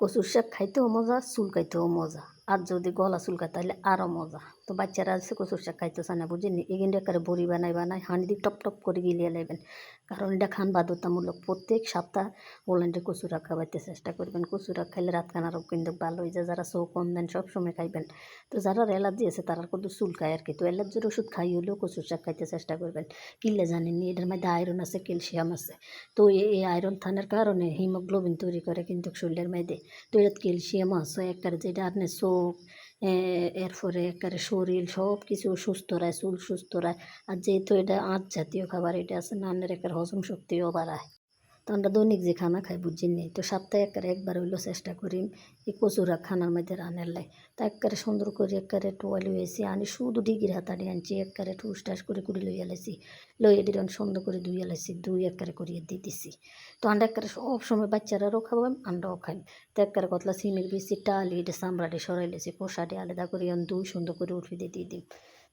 কচুর শাক খাইতেও মজা চুলকাইতেও মজা। আর যদি গলা চুলকায় তাহলে আরও মজা। তো বাচ্চারা আছে কচুর শাক খাইতে চায় না বুঝিনি এখানে একেবারে বড়ি বানাই বানাই হাঁড়ি দিয়ে টপ টপ করে গিলিয়ে নেবেন কারণ এটা খান বাধ্যতামূলক প্রত্যেক সপ্তাহ ওলান্ডে কচু শাক খাওয়াইতে চেষ্টা করবেন কচু শাক খাইলে রাত কানারও কিন্তু ভালো হয়ে যায় যারা চৌ কম দেন সবসময় খাইবেন তো যারা অ্যালার্জি আছে তারা কিন্তু চুলকায় আর কি তো অ্যালার্জির ওষুধ খাই হলেও কচুর শাক খাইতে চেষ্টা করবেন কিনলে জানেননি এটার মধ্যে আয়রন আছে ক্যালসিয়াম আছে তো এই আয়রন থানার কারণে হিমোগ্লোবিন তৈরি করে কিন্তু শরীরের মধ্যে তো এটা ক্যালসিয়াম আছে একটা যেটা আপনার চোখ এরপরে একবারে শরীর সব কিছু সুস্থ রায়, চুল সুস্থ রায়। আর যেহেতু এটা আঁচ জাতীয় খাবার, এটা আছে নানের একবার হজম শক্তিও বাড়ায়। তো আমরা দৈনিক যে খানা খাই বুঝিনি তো সপ্তাহে একবারে একবার হইল চেষ্টা করি এই কচুরা খানার মধ্যে রানের লাই। তা একবারে সুন্দর করে একবারে টোয়াল হয়েছি আনি শুধু ডিগির হাতাড়ি আনছি, একবারে টুস টাস করে করে লইয়া লাইছি। লইয়া দিলাম সুন্দর করে ধুইয়া লাইছি দুই একবারে করিয়ে দিয়ে দিছি। তো আন্ডা একবারে সব সময় বাচ্চারারও খাওয়াম আমরাও খাই। তো একবারে কতলা সিমের বেশি টালি, এটা চামড়াটি সরাই লেছি আলাদা করে দুই সুন্দর করে উঠে দিয়ে দিয়ে দিই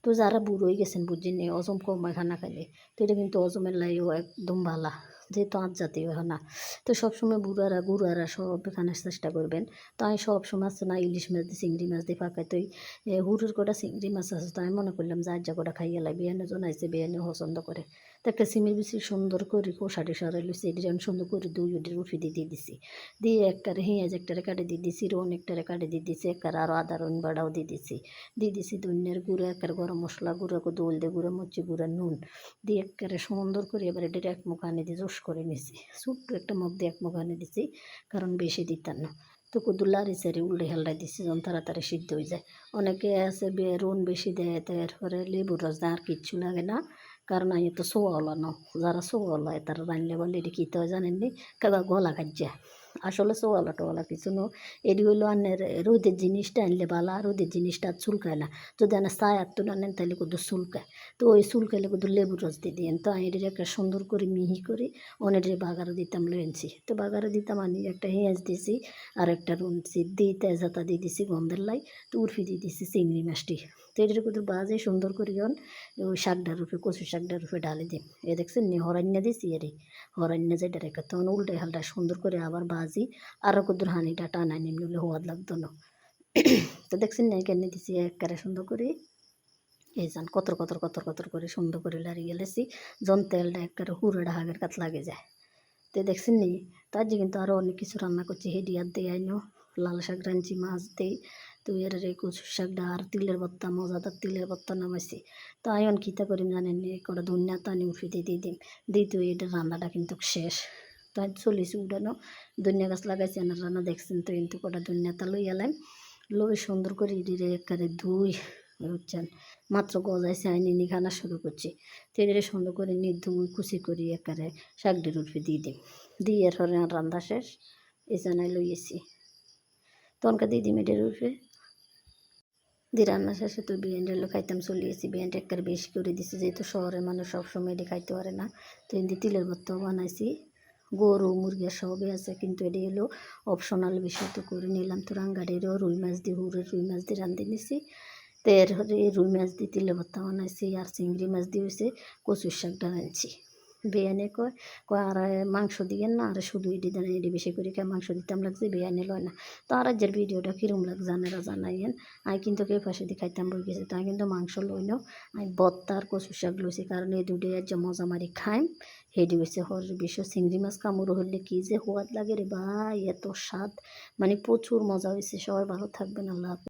তো যারা বুড়ো হয়ে গেছেন বুঝিনি অজম কমায় খানা খাইলে। তো এটা কিন্তু অজমের লাইও একদম ভালা যেহেতু আঁত জাতীয় হয় না। তো সবসময় বুড়ারা, গুড়ারা সব খানার চেষ্টা করবেন। তো আমি সবসময় আছে না, ইলিশ মাছ দিয়ে চিংড়ি মাছ দিয়ে ফাঁকাই তো হুড়ের কটা চিংড়ি মাছ আছে, তো আমি মনে করলাম যে আজ্জা কটা খাইয়া লাগে বিয়ানে জনাইছে বিয়ানে পছন্দ করে। তো একটা সিমের বেশি সুন্দর করে কোষাটি সরাই লুছি এটি যেমন সুন্দর করে দুই উঠে উঠে দিয়ে দিয়ে দিছি। দিয়ে একটারে হিঁয়াজ, একটারে কাটে দিয়ে দিছি রোন একটারে কাটে দিয়ে দিছি একবার আরও আদা রন বাড়াও দিয়ে দিছি। দিয়ে দিছি ধনিয়ার গুঁড়ো একবার গরম মশলা গুঁড়ো দোল দিয়ে গুঁড়ো মরচি গুঁড়ো, নুন। দিয়ে একবারে সুন্দর করে এবার এটা এক মুখ আনে দিয়ে করে নিছি। ছোট্ট একটা মগ দিয়ে এক মুখ আনে দিছি, কারণ বেশি দিতাম না। তো কুদু লাড়ি চারি উল্টে হেলটাই দিছি যখন তাড়াতাড়ি সিদ্ধ হয়ে যায়। অনেকে আছে রুন বেশি দেয়, তারপরে লেবুর রস দেয়, আর কিচ্ছু লাগে না। কারণ আমি তো সোয়াওয়ালা ন যারা সোয়াওয়ালা তারা রানলে বলে এটা কী তো জানেননি? কেবা গলা খাজ্জা আসলে সোয়ালা টোয়ালা কিছু নো। এটি হইল আনের রোদের জিনিসটা আনলে বালা, রোদের জিনিসটা আর চুলকায় না। যদি আনে চায়ার তুলে আনেন তাহলে কুদু চুলকায়। তো ওই চুলকাইলে কুদু লেবুর রস দিয়ে দিয়েন। তো আমি এটি একটা সুন্দর করে মিহি করে অনেকটি বাগারও দিতাম লয়েছি তো বাগারও দিতাম আনি একটা হেঁয়াজ দিছি, আর একটা রুনছি। দিয়ে তেজাতা দিয়ে দিছি গন্ধের লাই তো উর্ফি দিয়ে দিছি চিংড়ি মাছটি। তো এটার কুদু বাজে সুন্দর করে ওই শাকটার উপরে কচু শাকটার উপরে ডালে দিই এ দেখছেন নি হরান্য দিছি এরে হরান্য যেটা রেখে, তখন উল্টে হালটা সুন্দর করে আবার বাজি আরও কুদুর হানিটা টানাই নিমলে হওয়ার লাগতো না। তো দেখছেন না কেন দিছি একবারে সুন্দর করে এই যান কতর কতর কতর কতর করে সুন্দর করে লাড়িয়ে গেলেছি জন তেলটা একবারে হুড়ে হাগের কাত লাগে যায়। তো দেখছেন নি তার যে কিন্তু আরও অনেক কিছু রান্না করছি হেডিয়ার দিয়ে আইনো লাল শাক রাঁধছি মাছ দিই। তো এর কচু শাকটা আর তিলের ভর্তা মজাদার তিলের ভর্তা নামাইছি। তো আয়ন খিতা করি জানেন কটা ধনিয়া তানি উঠিতে দিয়ে দিন দিই তো এটা রান্নাটা কিন্তু শেষ। তো চলিছি উঠানো ধনিয়া গাছ লাগাইছি আনার রান্না দেখছেন তো কিন্তু কটা ধনিয়া তা লই এলাম। লই সুন্দর করে ইডিরে একারে ধুই, বুঝছেন? মাত্র গজাইছে আইনি নি খানা শুরু করছি। তো এদের সুন্দর করে নি ধুই, কুচি করি একারে শাকটির উঠে দিয়ে দিই। দিয়ে এরপরে রান্না শেষ, এই জানাই লইয়েছি। তনকা দিদি মেডের উঠে দি রান্না শেষে তো বিরিয়ানি হলো খাইতাম চলিয়েছি বিরিয়ানিটা একবার বেশি করে দিছি, যেহেতু শহরের মানুষ সবসময় এটি খাইতে পারে না। তো এমনি তিলের ভর্তাও বানাইছি। গরু, মুরগি সবই আছে, কিন্তু এটি হলো অপশনাল বিষয় তো করে নিলাম। তো রাঙ্গাড়িরও রুই মাছ দিয়ে হুড়ের রুই মাছ দিয়ে রান্ধে নিছি। তো এর রুই মাছ দিয়ে তিলে ভর্তা বানাইছি আর চিংড়ি মাছ দিয়ে হয়েছে কচুর শাকটা আনছি বিরিয়ানি কয় কয় আর মাংস দিয়েন না, আর শুধু এটি দেন, এটি বেশি করে কে মাংস দিতাম লাগছে, বিরিয়ানি লয় না। তো আর আজের ভিডিওটা কীরকম লাগ জানেরা জানাইয়েন। আমি কিন্তু কেউ পাশে দিয়ে খাইতাম বই গেছে, তো আমি কিন্তু মাংস লই নাও আমি বত্তা আর কচু শাক লইছি, কারণ এই দুটোই আজ মজা মারি খাইম। হেডি হয়েছে হর বিশ্ব চিংড়ি মাছ কামড় হলে কি যে সোয়াদ লাগে রে ভাই, এত স্বাদ। মানে প্রচুর মজা হয়েছে সবাই ভালো থাকবেন, আল্লাহ